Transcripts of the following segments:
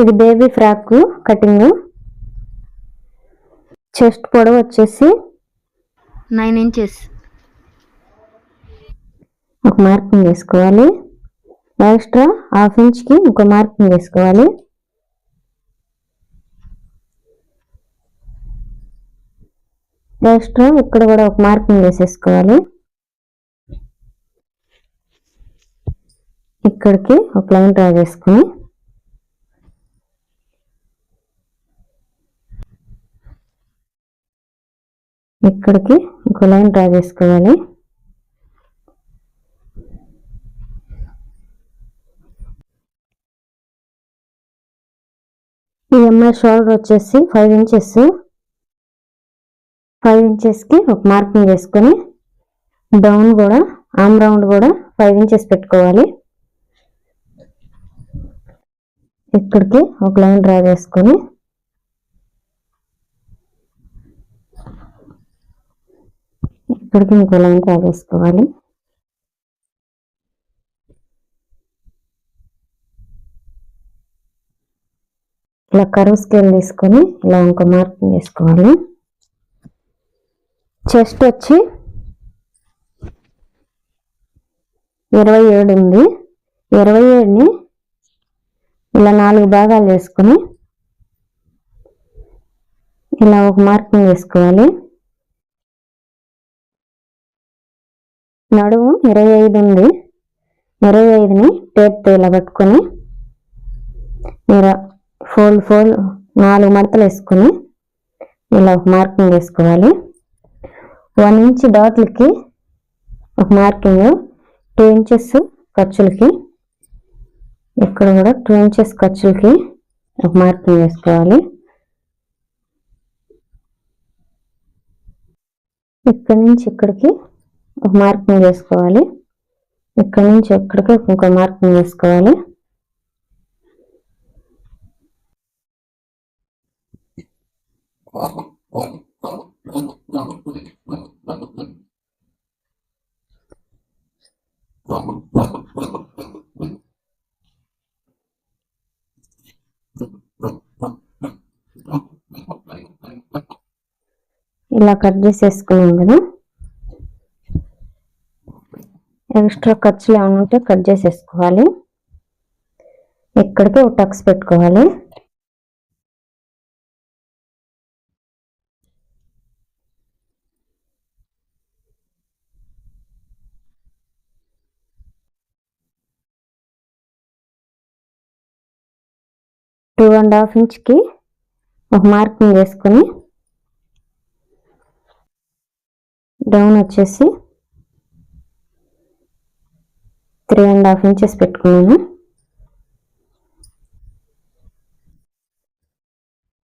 ఇది baby frock cutting chest పొడవు వచ్చేసి నైన్ ఇంచెస్ ఒక మార్కింగ్ వేసుకోవాలి. ఎక్స్ట్రా హాఫ్ ఇంచ్కి ఇంకో మార్కింగ్ వేసుకోవాలి. ఎక్స్ట్రా ఇక్కడ కూడా ఒక మార్కింగ్ వేసేసుకోవాలి. ఇక్కడికి ఒక లైన్ డ్రా చేసుకుని ఇక్కడికి ఒక లైన్ డ్రా చేసుకోవాలి. ఈ అమ్మాయి షోల్డర్ వచ్చేసి ఫైవ్ ఇంచెస్ ఫైవ్ ఇంచెస్కి ఒక మార్కింగ్ వేసుకొని డౌన్ కూడా ఆమ్ రౌండ్ కూడా ఫైవ్ ఇంచెస్ పెట్టుకోవాలి. ఇక్కడికి ఒక లైన్ డ్రా చేసుకొని ఇక్కడికి ఇంకో లైన్ డ్రా చేసుకోవాలి ఇలా కరువు స్కేల్ తీసుకొని ఇలా ఇంకో మార్కింగ్ చేసుకోవాలి. చెస్ట్ వచ్చి ఇరవై ఏడు ఉంది. ఇరవై ఏడుని ఇలా నాలుగు భాగాలు వేసుకొని ఇలా ఒక మార్కింగ్ వేసుకోవాలి. నడుము ఇరవై ఐదు ఉంది. ఇరవై ఐదుని టేప్తో ఇలా పెట్టుకొని ఇలా ఫోల్డ్ ఫోల్డ్ నాలుగు మడతలు వేసుకొని ఇలా ఒక మార్కింగ్ వేసుకోవాలి. వన్ ఇంచ్ డాట్లకి ఒక మార్కింగ్ టూ ఇంచెస్ ఖర్చులకి ఇక్కడ కూడా టూ ఇంచెస్ ఖర్చులకి ఒక మార్కింగ్ వేసుకోవాలి. ఇక్కడి నుంచి ఇక్కడికి ఒక మార్కింగ్ వేసుకోవాలి. ఇక్కడ నుంచి ఎక్కడికి ఇంకో మార్కింగ్ వేసుకోవాలి. ఇలా కట్ చేసేసుకున్నాం కదా. ఎక్స్ట్రా ఖర్చులు ఏమైనా ఉంటే కట్ చేసేసుకోవాలి. ఇక్కడికి ఒక టక్స్ పెట్టుకోవాలి. టూ అండ్ హాఫ్ ఇంచ్కి ఒక మార్కింగ్ వేసుకొని డౌన్ వచ్చేసి త్రీ అండ్ హాఫ్ ఇంచెస్ పెట్టుకున్నాను.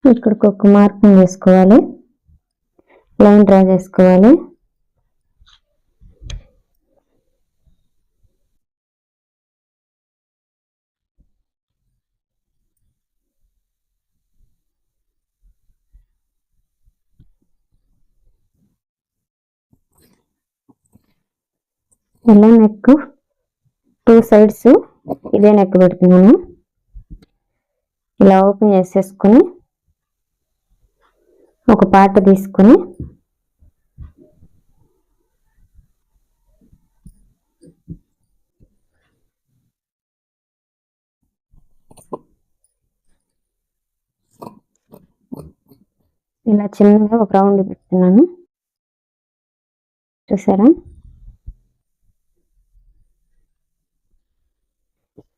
ఇక్కడికి ఒక మార్కింగ్ వేసుకోవాలి లైన్ డ్రా చేసుకోవాలి. ఎలా నెక్ టూ సైడ్స్ ఇదే నెక్ పెడుతున్నాను. ఇలా ఓపెన్ చేసేసుకొని ఒక పాట తీసుకొని ఇలా చిన్నగా ఒక రౌండ్ పెడుతున్నాను. చూసారా?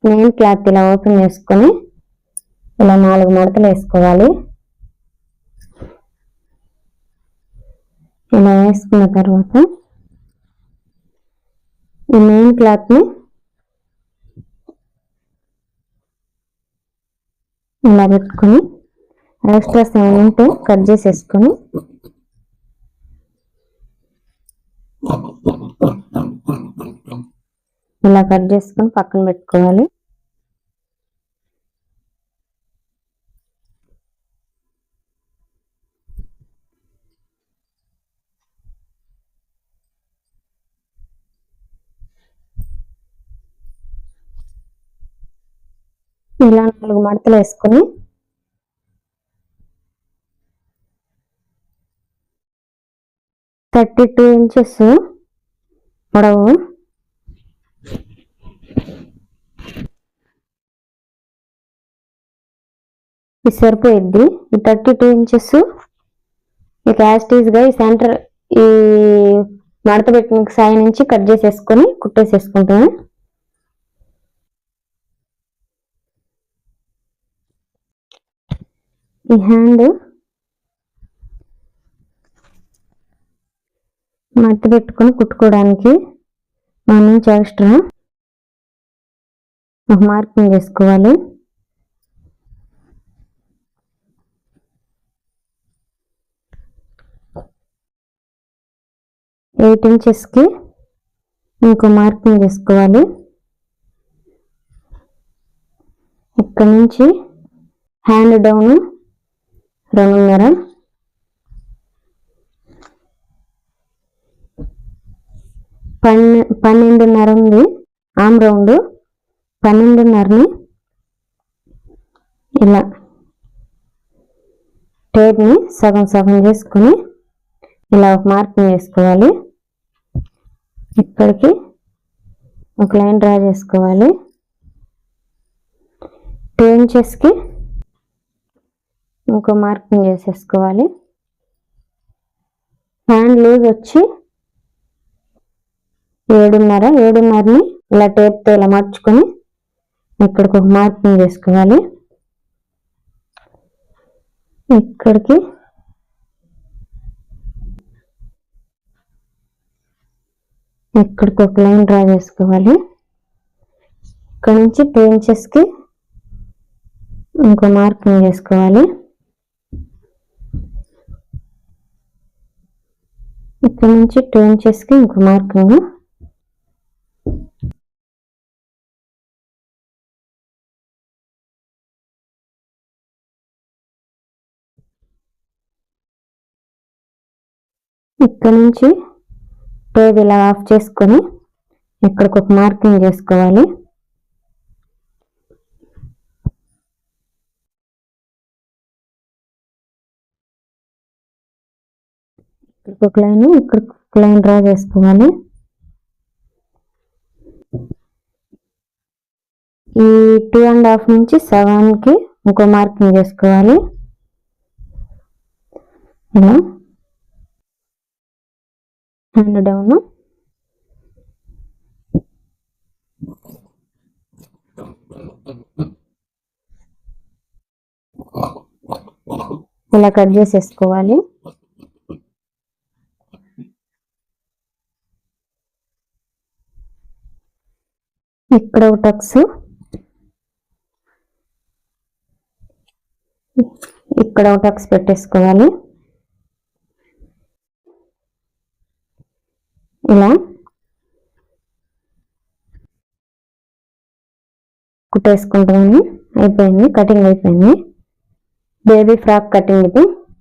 మెయిన్ క్లాత్ ఇలా ఓపెన్ చేసుకొని ఇలా నాలుగు మడతలు వేసుకోవాలి. ఇలా వేసుకున్న తర్వాత ఈ మెయిన్ క్లాత్ని ఇలా పెట్టుకొని ఎక్స్ట్రా సైన్ ఉంటే కట్ చేసేసుకొని ఇలా కట్ చేసుకొని పక్కన పెట్టుకోవాలి ఇలా నాలుగు మడతలు వేసుకుని థర్టీ టూ ఇంచెస్ పొడవు. ఇది సరిపోయిద్ది. ఈ థర్టీ టూ ఇంచెస్ ఈ గా ఈ సెంటర్ ఈ మడత పెట్టిన సాయి నుంచి కట్ చేసేసుకొని కుట్టేసేసుకుంటాను. ఈ హ్యాండ్ మట్టి పెట్టుకొని కుట్టుకోవడానికి మన నుంచి ఎక్స్ట్రా ఒక మార్కింగ్ చేసుకోవాలి ఎయిట్ ఇంచెస్కి ఇంకో మార్కింగ్ చేసుకోవాలి ఇక్కడ నుంచి హ్యాండ్ డౌన్ రెండున్నర పన్నె పన్నెండున్నర ఉంది. Arm round. పన్నెండున్నరని ఇలా. టేప్ని సగం సగం చేసుకుని ఇలా ఒక మార్కింగ్ వేసుకోవాలి. ఇక్కడికి ఒక లైన్ డ్రా చేసుకోవాలి. టూ ఇంచెస్కి ఇంకో మార్కింగ్ చేసేసుకోవాలి. హ్యాండ్ లూజ్ వచ్చి ఏడున్నర ఏడున్నరని ఇలా టేప్తో ఇలా మార్చుకొని ఇక్కడికి ఒక మార్కింగ్ చేసుకోవాలి. ఇక్కడికి ఇక్కడికి ఒక లైన్ డ్రా చేసుకోవాలి. ఇక్కడ నుంచి టూ ఇంచెస్కి ఇంకో మార్కింగ్ చేసుకోవాలి. ఇక్కడ నుంచి టూ ఇంచెస్కి ఇంకో మార్కింగ్ ఇక్కడ నుంచి టేబుల్ ఇలా ఆఫ్ చేసుకొని ఇక్కడికి ఒక మార్కింగ్ చేసుకోవాలి. ఇక్కడికి ఒక లైన్ ఇక్కడ ఒక లైన్ డ్రా చేసుకోవాలి. ఈ టూ అండ్ హాఫ్ నుంచి సెవెన్కి ఇంకో మార్కింగ్ చేసుకోవాలి. ఇలా. Hand down. ఇలా కట్ చేసేసుకోవాలి. ఇక్కడ ఒక టక్స్. ఇక్కడ ఒక టక్స్ పెట్టేసుకోవాలి. ఇలా. కుట్టేసుకుంటామని. అయిపోయింది. కటింగ్ అయిపోయింది. బేబీ ఫ్రాక్ కటింగ్ ఇది.